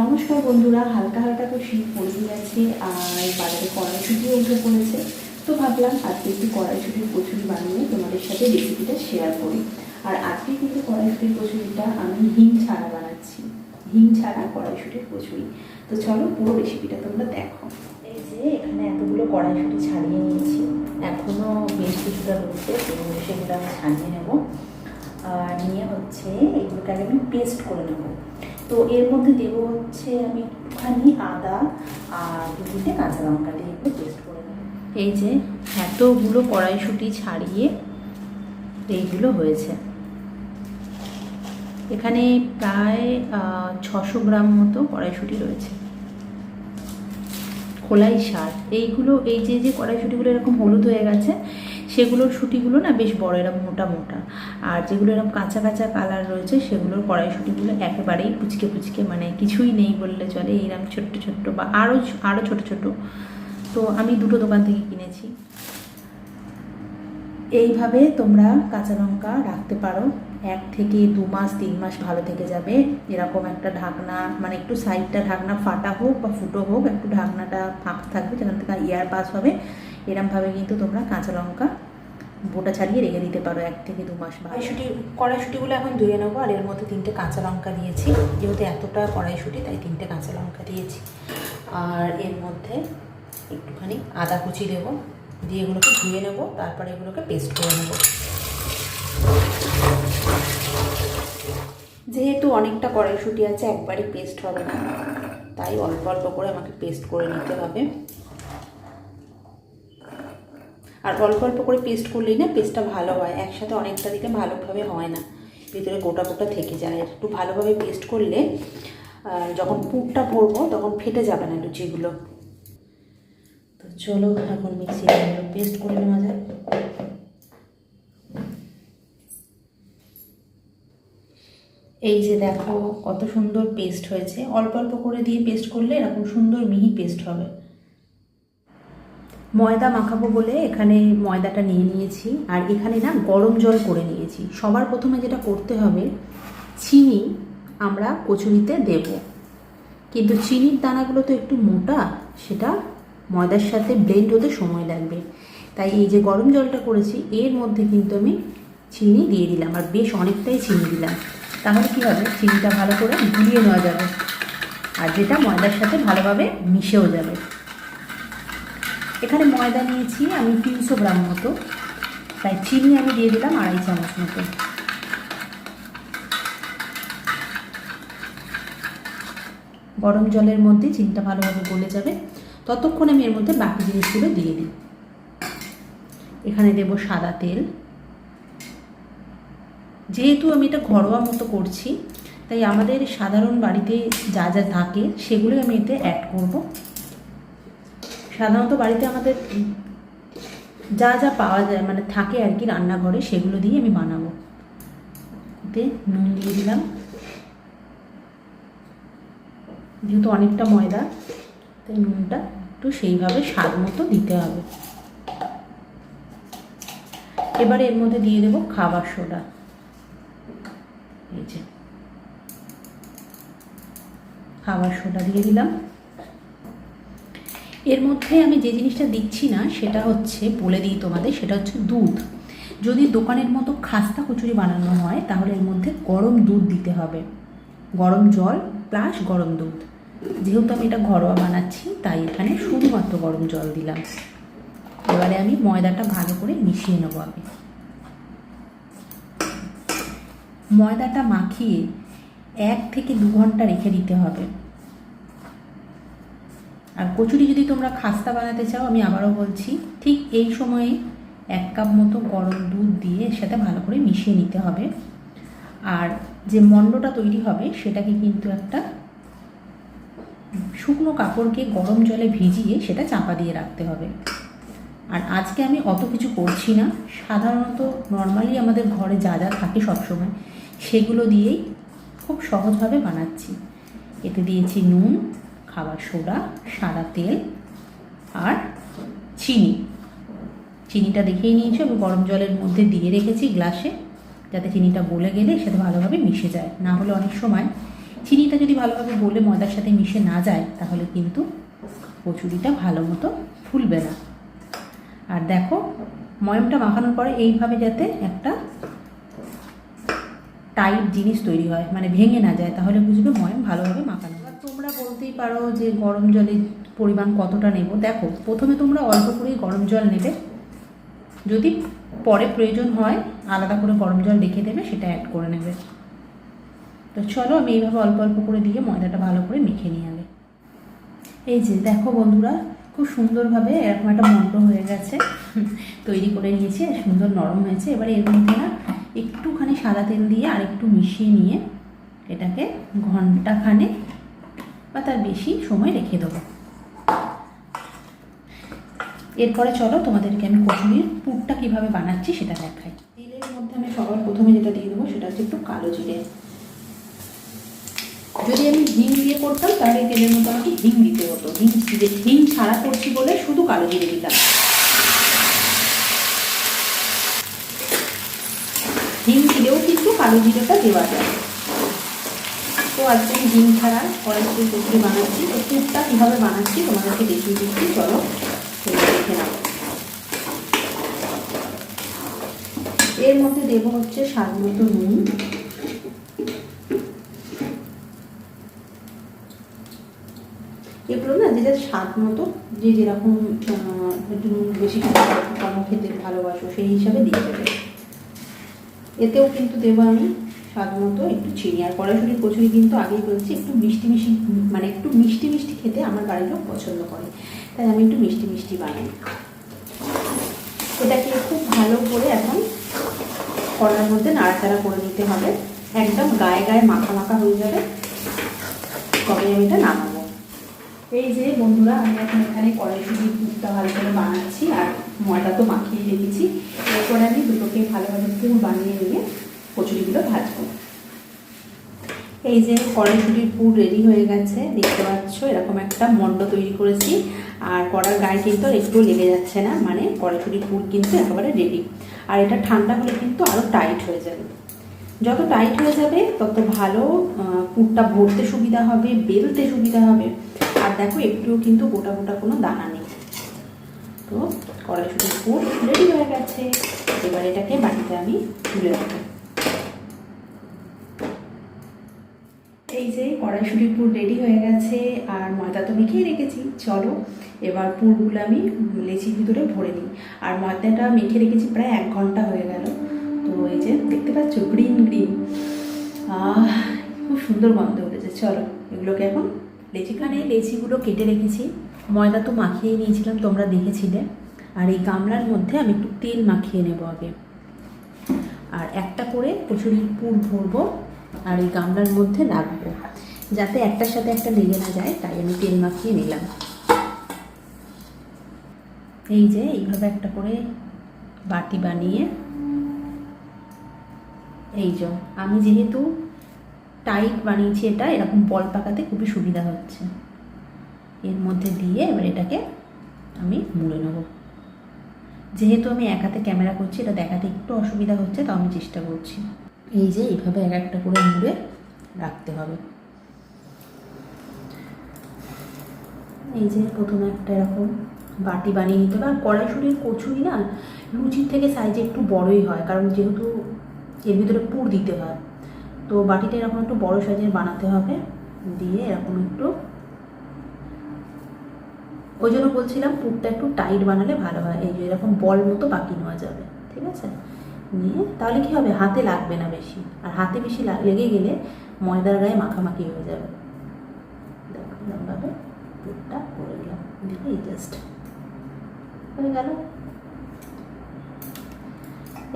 নমস্কার বন্ধুরা, হালকা হালকা তো শীত পড়ে গেছে আর বাজারে কড়াইশুটিও উঠে পড়েছে। তো ভাবলাম আজকে একটু কড়াইশুটির কচুরি বানিয়ে তোমাদের সাথে রেসিপিটা শেয়ার করি। আর আজকে কিন্তু কড়াইশুটির কচুরিটা আমি হিং ছাড়া বানাচ্ছি। হিং ছাড়া কড়াইশুটির কচুরি। তো চলো পুরো রেসিপিটা তোমরা দেখো। এই যে এখানে এতগুলো কড়াইশুটি ছাড়িয়ে নিয়েছি। এখনও বেশ কিছুটা রয়েছে সেগুলো আমি ছাড়িয়ে নেব। আর নিয়ে হচ্ছে এগুলোকে আমি পেস্ট করে নেব। তো এর মধ্যে দেবো হচ্ছে আমি একটুখানি আদা আর দু তিনটে কাঁচা লঙ্কা দিয়ে এগুলো পেস্ট করে এই যে এতগুলো কড়াইশুটি ছাড়িয়ে এইগুলো হয়েছে। এখানে প্রায় ছশো গ্রাম মতো কড়াইশুটি রয়েছে। খোলাই সার। এইগুলো, এই যে যে কড়াইশুটিগুলো এরকম হলুদ হয়ে গেছে, সেগুলোর শুটিগুলো না বেশ বড়, এরকম মোটা মোটা। আর যেগুলো এরকম কাঁচা কাঁচা কালার রয়েছে, সেগুলোর কড়াইশুটিগুলো একেবারেই পুচকে পুচকে মানে কিছুই নেই বললে চলে, এইরকম ছোট্ট ছোট্ট বা আরও আরও ছোট ছোট। তো আমি দুটো দোকান থেকে কিনেছি। এইভাবে তোমরা কাঁচা লঙ্কা রাখতে পারো। এক থেকে দু মাস, তিন মাস ভালো থেকে যাবে। এরকম একটা ঢাকনা মানে একটু সাইডটা ঢাকনা ফাটা হোক বা ফুটো হোক, একটু ঢাকনাটা ফাঁক থাকবে, যেখান থেকে এয়ার পাস হবে। এরমভাবে কিন্তু তোমরা কাঁচা লঙ্কা বোটা ছাড়িয়ে রেখে দিতে পারো এক থেকে দু মাস কড়াইশুটি, কড়াইশুটিগুলো এখন ধুয়ে নেব, আর এর মধ্যে তিনটে কাঁচা লঙ্কা দিয়েছি। যেহেতু এতটা কড়াইশুটি, তাই তিনটে কাঁচা লঙ্কা দিয়েছি। আর এর মধ্যে একটুখানি আদা কুচি দেবো। দিয়ে এগুলোকে ধুয়ে নেব, তারপরে এগুলোকে পেস্ট করে নেব। যেহেতু অনেকটা কড়াইশুটি আছে একবারে পেস্ট হবে না। তাই অল্প অল্প করে আমাকে পেস্ট করে নিতে হবে। আর অল্প অল্প করে পেস্ট করলেই না পেস্টটা ভালো হয়। একসাথে অনেকটা দিকে ভালোভাবে হয় না। ভিতরে গোটা গোটা থেকে যায়। একটু ভালোভাবে পেস্ট করলে যখন পুরটা ভরবো তখন ফেটে যাবে না লুচিগুলো। চলো এখন মিক্সিতে পেস্ট করে নেওয়া যায় এই যে দেখো কত সুন্দর পেস্ট হয়েছে। অল্প অল্প করে দিয়ে পেস্ট করলে এরকম সুন্দর মিহি পেস্ট হবে। ময়দা মাখাবো বলে এখানে ময়দাটা নিয়ে নিয়েছি। আর এখানে না গরম জল করে নিয়েছি। সবার প্রথমে যেটা করতে হবে, চিনি আমরা কচুরিতে দেব। কিন্তু চিনির দানাগুলো তো একটু মোটা, সেটা ময়দার সাথে ব্লেন্ড হতে সময় লাগবে। তাই এই যে গরম জলটা করেছি, এর মধ্যে কিন্তু আমি চিনি দিয়ে দিলাম, আর বেশ অনেকটাই চিনি দিলাম। তাহলে কী হবে? চিনিটা ভালো করে গুলিয়ে নেওয়া যাবে, আর যেটা ময়দার সাথে ভালোভাবে মিশেও যাবে। এখানে ময়দা নিয়েছি আমি তিনশো গ্রাম মতো, তাই চিনি আমি দিয়ে দিলাম আড়াই চামচ মতো। গরম জলের মধ্যে চিনিটা ভালোভাবে গলে যাবে। ততক্ষণ আমি এর মধ্যে বাকি জিনিসগুলো দিয়ে দিই। এখানে দেব সাদা তেল। যেহেতু আমি এটা ঘরোয়া মতো করছি, তাই আমাদের সাধারণ বাড়িতে যা যা থাকে সেগুলোই আমি এতে অ্যাড করব। সাধারণত বাড়িতে আমাদের যা যা পাওয়া যায় মানে থাকে আর কি রান্নাঘরে, সেগুলো দিয়ে আমি বানাবো। এতে নুন দিয়ে দিলাম। যেহেতু অনেকটা ময়দা। তাই নুনটা একটু সেইভাবে স্বাদ মতো দিতে হবে। এবারে এর মধ্যে দিয়ে দেবো খাবার সোডা। এই যে। খাবার সোডা দিয়ে দিলাম। এর মধ্যে আমি যে জিনিসটা দিচ্ছি না, সেটা হচ্ছে, বলে দিই তোমাদের, সেটা হচ্ছে দুধ। যদি দোকানের মতো খাস্তা কচুরি বানানো হয়, তাহলে এর মধ্যে গরম দুধ দিতে হবে। গরম জল প্লাস গরম দুধ। যেহেতু আমি এটা ঘরোয়া বানাচ্ছি, তাই এখানে শুধুমাত্র গরম জল দিলাম। এবারে আমি ময়দাটা ভালো করে মিশিয়ে নেব আমি। ময়দাটা মাখিয়ে এক থেকে দু ঘণ্টা রেখে দিতে হবে। আর কচুরি যদি তোমরা খাস্তা বানাতে চাও, আমি আবারও বলছি, ঠিক এই সময়ে এক কাপ মতো গরম দুধ দিয়ে এর সাথে ভালো করে মিশিয়ে নিতে হবে। আর যে মণ্ডটা তৈরি হবে, সেটাকে কিন্তু একটা শুকনো কাপড়কে গরম জলে ভিজিয়ে সেটা চাপা দিয়ে রাখতে হবে। আর আজকে আমি অত কিছু করছি না। সাধারণত নর্মালি আমাদের ঘরে যা যা থাকে সবসময় সেগুলো দিয়েই খুব সহজভাবে বানাচ্ছি। এতে দিয়েছি নুন, খাবার সোডা, সাদা তেল আর চিনি। চিনিটা দেখেই নিয়েছি আমি গরম জলের মধ্যে দিয়ে রেখেছি গ্লাসে। যাতে চিনিটা গলে গেলে সেটা ভালোভাবে মিশে যায়। না হলে অনেক সময় চিনিটা যদি ভালোভাবে বলে ময়দার সাথে মিশে না যায়, তাহলে কিন্তু কচুরিটা ভালো মতো ফুলবে না। আর দেখো, ময়মটা মাখানোর পরে এইভাবে যাতে একটা টাইট জিনিস তৈরি হয় মানে ভেঙে না যায়, তাহলে বুঝবে ময়ম ভালোভাবে মাখানো। এবার তোমরা বলতেই পারো যে গরম জলের পরিমাণ কতটা নেব। দেখো, প্রথমে তোমরা অল্প করেই গরম জল নেবে। যদি পরে প্রয়োজন হয়, আলাদা করে গরম জল রেখে দেবে, সেটা অ্যাড করে নেবে। তো চলো আমি এইভাবে অল্প অল্প করে দিয়ে ময়দাটা ভালো করে মেখে নিয়ে আগে এই যে দেখো বন্ধুরা, খুব সুন্দরভাবে এরকম একটা মন্ড হয়ে গেছে, তৈরি করে নিয়েছি সুন্দর নরম হয়েছে। এবারে এর মধ্যে না একটুখানি সাদা তেল দিয়ে আর একটু মিশিয়ে নিয়ে এটাকে ঘন্টাখানে বা তার বেশি সময় রেখে দেবো। এরপরে চলো তোমাদেরকে আমি কচুরির পুরটা কীভাবে বানাচ্ছি সেটা দেখাই। তেলের মধ্যে আমি সবার প্রথমে যেটা দিয়ে দেবো সেটা হচ্ছে একটু কালো জিরে। যদি আমি হিং দিয়ে করতাম, তাহলে তেলের মধ্যে আমাকে হিং দিতে হতো। হিং হিং ছাড়া করছি বলে শুধু কালো জিরে দিতাম। হিং দিলেও কিন্তু কালো জিরেটা দেওয়া যায়। তো আজকে আমি হিং ছাড়া কড়াইশুটি কচুরি বানাচ্ছি। তো পুরটা কীভাবে বানাচ্ছি তোমাদেরকে দেখিয়ে দিচ্ছি। চলো দেখে নাও। এর মধ্যে দেবো হচ্ছে স্বাদ মতো নুন। এগুলো না যে যার স্বাদ মতো যে যেরকম একটু নুন বেশি কম খেতে ভালোবাসো, সেই হিসাবে দিয়ে দেবে। এতেও কিন্তু দেবো আমি স্বাদ মতো একটু চিনি। আর কড়াইশুটির কচুরি কিন্তু আগেই বলছি, একটু মিষ্টি মিষ্টি মানে একটু মিষ্টি মিষ্টি খেতে আমার বাড়ির লোক পছন্দ করে। তাই আমি একটু মিষ্টি মিষ্টি বানাই। এটাকে খুব ভালো করে এখন কড়ার মধ্যে নাড়াচাড়া করে নিতে হবে। একদম গায়ে গায়ে মাখা মাখা হয়ে যাবে। তবে আমি এটা নামাবো। এই যে বন্ধুরা, আমি এখন এখানে কড়াইশুটির দুধটা ভালো করে বানাচ্ছি, আর ময়দা তো মাখিয়ে রেখেছি, এরপরে আমি দুটোকে ভালোভাবে পুর বানিয়ে নিয়ে কচুরিগুলো ভাজবো। এই যে কড়াইশুটির পুর রেডি হয়ে গেছে, দেখতে পাচ্ছ এরকম একটা মণ্ড তৈরি করেছি, আর কড়ার গায়ে কিন্তু একটু লেগে যাচ্ছে না মানে কড়াইশুটির পুর কিন্তু একেবারে রেডি আর এটা ঠান্ডা হলে কিন্তু আরও টাইট হয়ে যাবে। যত টাইট হয়ে যাবে, তত ভালো পুরটা ভরতে সুবিধা হবে, বেলতে সুবিধা হবে। আর দেখো একটুও কিন্তু গোটা গোটা কোনো দানা নেই। তো কড়াইশুটির পুর রেডি হয়ে গেছে। এবার এটাকে বাড়িতে আমি তুলে রাখব। এই যে কড়াইশুটির পুর রেডি হয়ে গেছে, আর ময়দা তো মেখেই রেখেছি। চলো, এবার পুরগুলো আমি লেচির ভিতরে ভরে নিই। আর ময়দাটা মেখে রেখেছি প্রায় এক ঘণ্টা হয়ে গেল। তো এই যে দেখতে পাচ্ছ গ্রিন গ্রিন খুব সুন্দর গন্ধ উঠেছে। চলো, এগুলোকে এখন লেচিখানে লেচিগুলো কেটে রেখেছি। ময়দা তো মাখিয়ে নিয়েছিলাম, তোমরা দেখেছিলে। আর এই গামলার মধ্যে আমি একটু তেল মাখিয়ে নেব আগে। আর একটা করে কচুরির পুর ভরবো আর এই গামলার মধ্যে রাখব যাতে একটার সাথে একটা লেগে না যায়, তাই আমি তেল মাখিয়ে নিলাম। এই যে এইভাবে একটা করে বাটি বানিয়ে, এই যে আমি যেহেতু টাইট বানিয়েছি এটা, এরকম বল পাকাতে খুবই সুবিধা হচ্ছে। এর মধ্যে দিয়ে এবার এটাকে আমি মুড়ে নেব। যেহেতু আমি এক হাতে ক্যামেরা করছি, এটা দেখাতে একটু অসুবিধা হচ্ছে তো আমি চেষ্টা করছি। এই যে এইভাবে এক একটা করে মুড়ে রাখতে হবে। এই যে প্রথমে একটা এরকম বাটি বানিয়ে নিতে হবে। আর কড়াইশুটির কচুরি না, লুচির থেকে সাইজে একটু বড়ই হয়, কারণ যেহেতু এর ভিতরে পুর দিতে হয়। তো বাটিটা এরকম একটু বড় সাইজের বানাতে হবে। দিয়ে এরকম একটু ওই জন্য বলছিলাম পুরটা একটু টাইট বানালে ভালো হয়। এই যে এরকম বল মতো বাকি নেওয়া যাবে, ঠিক আছে? নিয়ে তাহলে কি হবে? হাতে লাগবে না বেশি। আর হাতে বেশি লেগে গেলে ময়দার গায়ে মাখামাখি হয়ে যাবে। দেখো এরকমভাবে করে দিলাম। দিয়ে এই জাস্ট হয়ে গেল।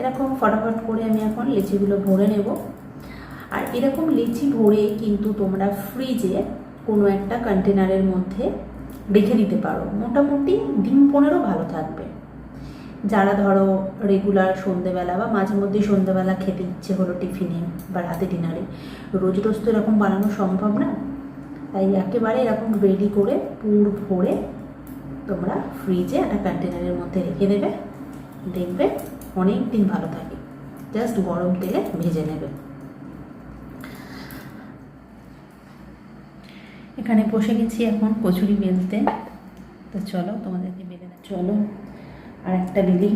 এরকম ফটাফট করে আমি এখন লিচিগুলো ভরে নেব। এরকম লিচি ভরে কিন্তু তোমরা ফ্রিজে কোনো একটা কন্টেনারের মধ্যে রেখে দিতে পারো। মোটামুটি দিন পনেরো ভালো থাকবে। যারা ধরো রেগুলার সন্ধেবেলা বা মাঝে মধ্যে সন্ধেবেলা খেতে ইচ্ছে হলো টিফিনে বা রাতে ডিনারে রোজ রোজ তো এরকম বানানো সম্ভব না। তাই একেবারে এরকম রেডি করে, পুর ভরে তোমরা ফ্রিজে একটা কন্টেনারের মধ্যে রেখে দেবে। দেখবে অনেক দিন ভালো থাকে। জাস্ট গরম তেলে ভেজে নেবে। এখানে বসে গেছি এখন কচুরি বেলতে। তো চলো তোমাদেরকে বেলে চলো, আর একটা বেলি।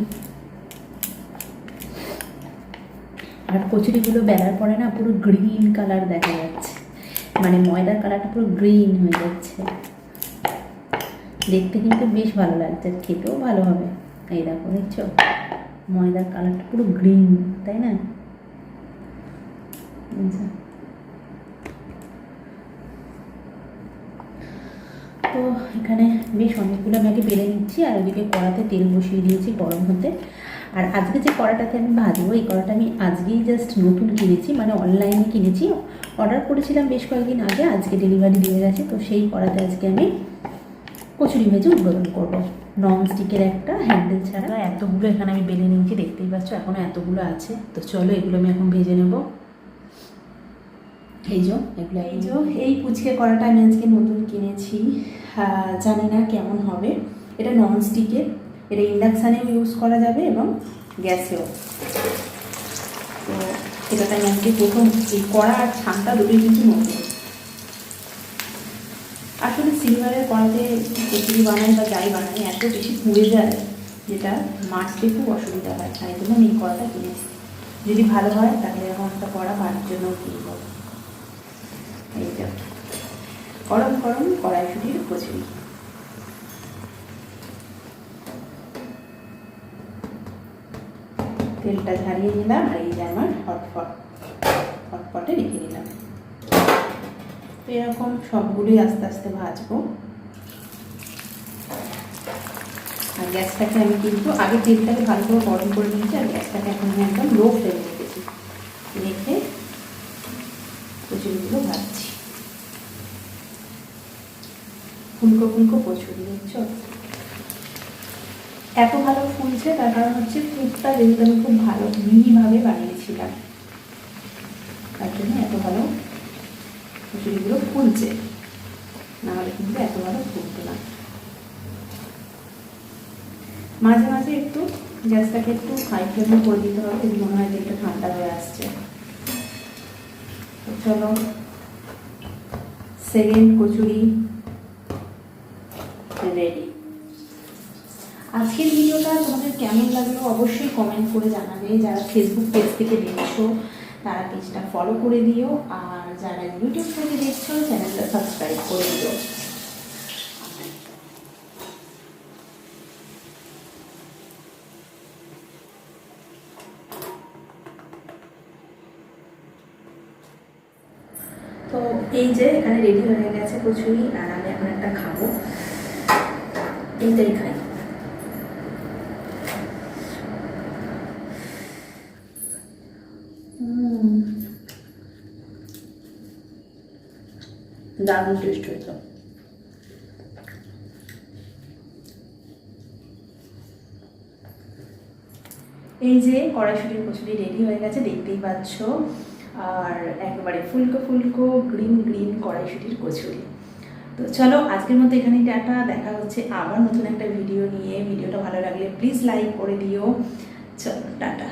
আর কচুরিগুলো বেলার পরে না পুরো গ্রিন কালার দেখা যাচ্ছে। মানে ময়দার কালারটা পুরো গ্রিন হয়ে যাচ্ছে। দেখতে কিন্তু বেশ ভালো লাগছে, আর খেতেও ভালো হবে। এই দেখো, দেখছ? ময়দার কালারটা পুরো গ্রিন তাই না? আচ্ছা। তো এখানে বেশ অনেকগুলো আমি আগে বেড়ে নিচ্ছি আর ওদিকে কড়াতে তেল বসিয়ে দিয়েছি গরম হতে। আর আজকে যে কড়াটাতে আমি ভাজবো, এই কড়াটা আমি আজকেই জাস্ট নতুন কিনেছি মানে অনলাইনে কিনেছি। অর্ডার করেছিলাম বেশ কয়েকদিন আগে, আজকে ডেলিভারি দিয়ে গেছে, তো সেই কড়াতে আজকে আমি কচুরি ভেজে উদ্বোধন করব। নন স্টিকের একটা হ্যান্ডেল ছাড়া। এতগুলো এখানে আমি বেলে নিয়েছি, দেখতেই পাচ্ছ এখনও এতগুলো আছে। তো চলো এগুলো আমি এখন ভেজে নেব। এই যে এগুলো এই যে এই পুচকে কড়াটা আমি আজকে নতুন কিনেছি। আহ, জানি না কেমন হবে। এটা নন স্টিকের এটা ইন্ডাকশানেও ইউজ করা যাবে এবং গ্যাসেও। তো এটাতে আমি আজকে প্রথম এই কড়া আর ছানটা দুটোই কিন্তু নতুন। আসলে সিলভারের কড়াতে কচুরি বানাই বা যাই বানাই এত বেশি পুড়ে যায় যেটা মাছতে খুব অসুবিধা হয়। তাই জন্য আমি এই কড়াটা কিনেছি। যদি ভালো হয় তাহলে এরকম একটা কড়া বাড়ির জন্য কিনব। যে গরম গরম কড়াইশুটির কচুরি। তেলটা ঝারিয়ে নিলাম আর এই যে আমার হটপট, হটপটে রেখে তো এরকম আস্তে আস্তে ভাজবো। আর গ্যাসটাকে আমি কিন্তু আগে তেলটাকে ভালো করে গরম করে নিয়েছি আর গ্যাসটাকে এখন একদম লো ফ্লেমে রেখেছি। রেখে কচুরিগুলো ভাজছি ফুলকো ফুলকো কচুরি দেখছ এত ভালো ফুলছে, তার কারণ হচ্ছে ফুটটা যেহেতু আমি খুব ভালো মিহিভাবে বানিয়েছিলাম, তার জন্য এত ভালো কচুরিগুলো ফুলছে। নাহলে কিন্তু এত ভালো ফুলতো না। মাঝে মাঝে একটু গ্যাসটাকে একটু হাই ফ্লেমে করে দিতে হবে, যদি মনে হয় যে একটু ঠান্ডা হয়ে আসছে। চলো সেকেন্ড কচুরি। রেডি আজকের ভিডিওটা তোমাদের কেমন লাগল অবশ্যই কমেন্ট করে জানাবে। যারা ফেসবুক পেজ থেকে দেখছ তারা পেজটা ফলো করে দিও। আর যারা ইউটিউব থেকে দেখছ চ্যানেলটা সাবস্ক্রাইব করে দিও তো এই যে এখানে রেডি হয়ে গেছে কচুরি আর আমি এখন একটা খাব। এইটাই খাই। দারুণ টেস্ট হয়েছে। এই যে কড়াইশুটির কচুরি রেডি হয়ে গেছে দেখতেই পাচ্ছ। আর একেবারে ফুলকো ফুলকো গ্রিন গ্রিন কড়াইশুটির কচুরি। তো চলো, আজকের মতো এখানে টাটা। দেখা হচ্ছে আবার নতুন একটা ভিডিও নিয়ে। ভিডিওটা ভালো লাগলে প্লিজ লাইক করে দিও। চলো, টাটা।